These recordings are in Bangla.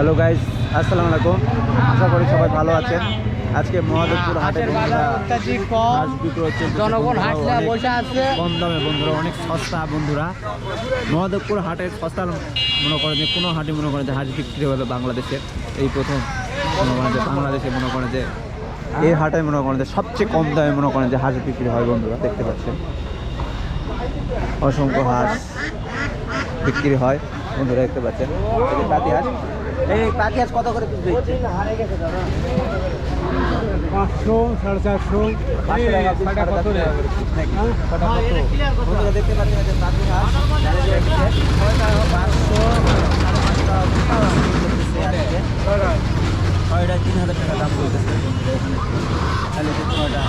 হ্যালো গাইস আসসালামু আলাইকুম। আশা করি সবাই ভালো আছেন। আজকে মহাদেবপুর হাটে কম। হাঁস বিক্রয় চলতেছে জনগণ বন্ধুরা, বসে আছে। কম দামে বন্ধুরা অনেক সস্তা বন্ধুরা। মহাদেবপুর হাটে সস্তা মনে করেন যে কোনো হাটে মনে করেন যে হাঁস বিক্রি হবে বাংলাদেশে। এই প্রথম। মনে করেন যে বাংলাদেশে মনে করেন যে এই হাটে মনে করেন যে সবচেয়ে কম দামে মনে করেন যে হাঁস বিক্রি হয় বন্ধুরা দেখতে পাচ্ছেন। অসংখ্য হাঁস বিক্রি হয় বন্ধুরা দেখতে পাচ্ছেন। হাঁস। এই পাতি কত করে পিস দিচ্ছে পাঁচশো সাড়ে চারশো? বন্ধুরা দেখতে পিছে, ছয়টা, তিন হাজার টাকা দাম বলতেছে। তাহলে ছয়টা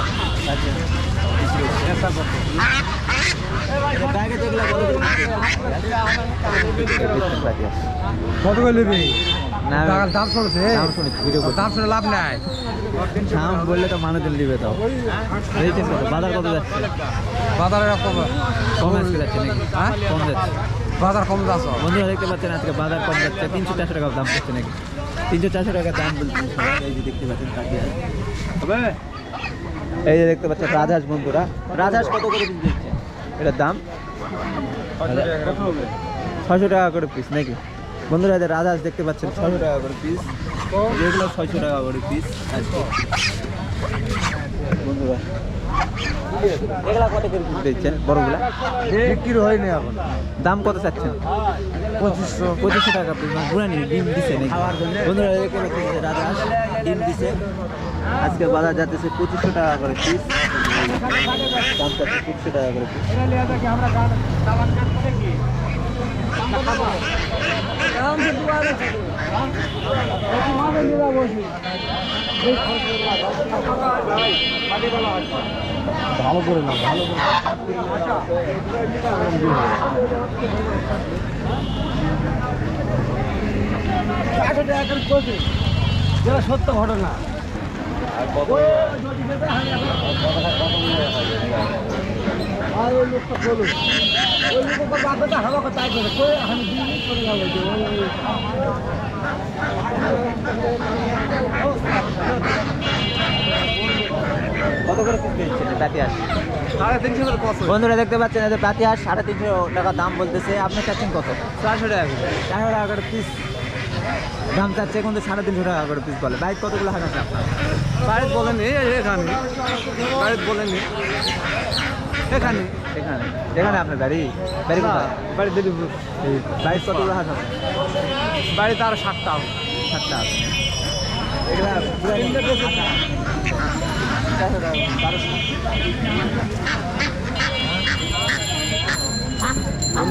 কত? করে নেবি? দাম শুনছে দাম শুনেছি, ভিডিও করছি। দাম শুনে লাভ নাই। দাম বললে তো মানুষজন দিবে তো দেখছেন কত? বাজার কত যাচ্ছে? বাজারে কম কম আজকে যাচ্ছে নাকি? হ্যাঁ? কম যাচ্ছে। বাজার কম যাচ্ছে। বন্ধুরা দেখতে পাচ্ছেন আজকে বাজার কম যাচ্ছে। তিনশো চারশো টাকা দাম করছে নাকি? তিনশো চারশো টাকা দাম বলছে। এই যে দেখতে পাচ্ছেন কাটিয়া এই যে দেখতে পাচ্ছেন রাজহাঁস বন্ধুরা। রাজহাঁস কত করে পিস দিচ্ছে? এটার দাম? ছয়শো টাকা করে। পিস নাকি? বন্ধুরা এদের রাজহাঁস দেখতে পাচ্ছেন ছয়শো টাকা করে পিস এগুলো ছয়শো টাকা করে পিস আজকে বন্ধুরা এগুলা কত করে দিচ্ছেন বড়গুলা? বিক্রি হয়নি এখন। দাম কত চাচ্ছেন? পঁচিশশো। পঁচিশশো টাকা মানে বুড়ানি ডিম দিছে নাকি? বন্ধুরা রাজহাঁস ডিম দিছে। আজকে বাজার যাচ্ছে পঁচিশশো টাকা করে পিস দাম চাচ্ছে পঁচিশশো টাকা করে পিস ভালো করে না ভালো যেটা সত্য ঘটনা আর ওই লোকটা বলুন কত করে কত বন্ধুরা দেখতে পাচ্ছেন এদের পাতি হাঁস সাড়ে তিনশো টাকা দাম বলতেছে। আপনি চাচ্ছেন কত? চারশো টাকা চারশো টাকা করে পিস দাম চাচ্ছে এখন তো সাড়ে তিনশো টাকা করে পিস বলে। বাইক কতগুলো হাঁস আছে আপনার? বাড়িতে বলেনি এখানে। বাড়িতে বলেনি এখানে। এখানে? এখানে আপনার বাড়ি? বাড়ি বাড়ি দিদিপুর বাড়ি কত হাঁস আছে? বাড়িতে আরও সাতটা। সাতটা আছে। এগুলা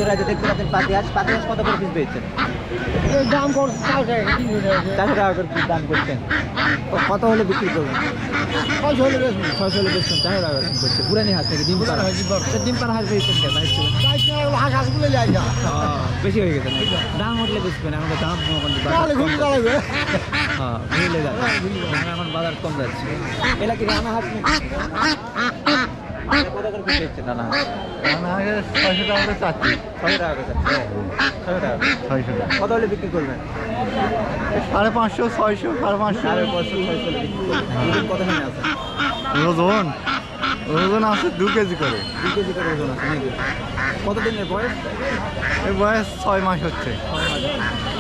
বন্ধুরা যে দেখতে পাচ্ছেন পাতি হাঁস পাতি হাঁস কত করে পিস পেয়েছেন দাম চারশো টাকা করে পিস দাম করছেন। কত হলে বিক্রি করবেন? ছয়শো হলে বেচছেন চারশো টাকা করে করছে পুরানি হাঁস নাকি? ডিম পাড়া ডিম পাড়া হাঁস। বেচছেন কেন? হাঁস হাঁসগুলো যাই না। বেশি হয়ে গেছে? দাম উঠলে বেচবেন এখন দাম ঘুরে। দাঁড়াবে। হ্যাঁ মিলে যাচ্ছে। এখন বাজার কম যাচ্ছে। এলা কি রানা হাঁস ছয়শো টাকা করে টাকা ছয়শো টাকা কত হলে বিক্রি করবেন সাড়ে পাঁচশো ছয়শো সাড়ে পাঁচশো আছে ওজন ওজন আছে দু কেজি করে দু কেজি করে ওজন আছে কতদিনের বয়স এই বয়স ছয় মাস হচ্ছে ছয় মাস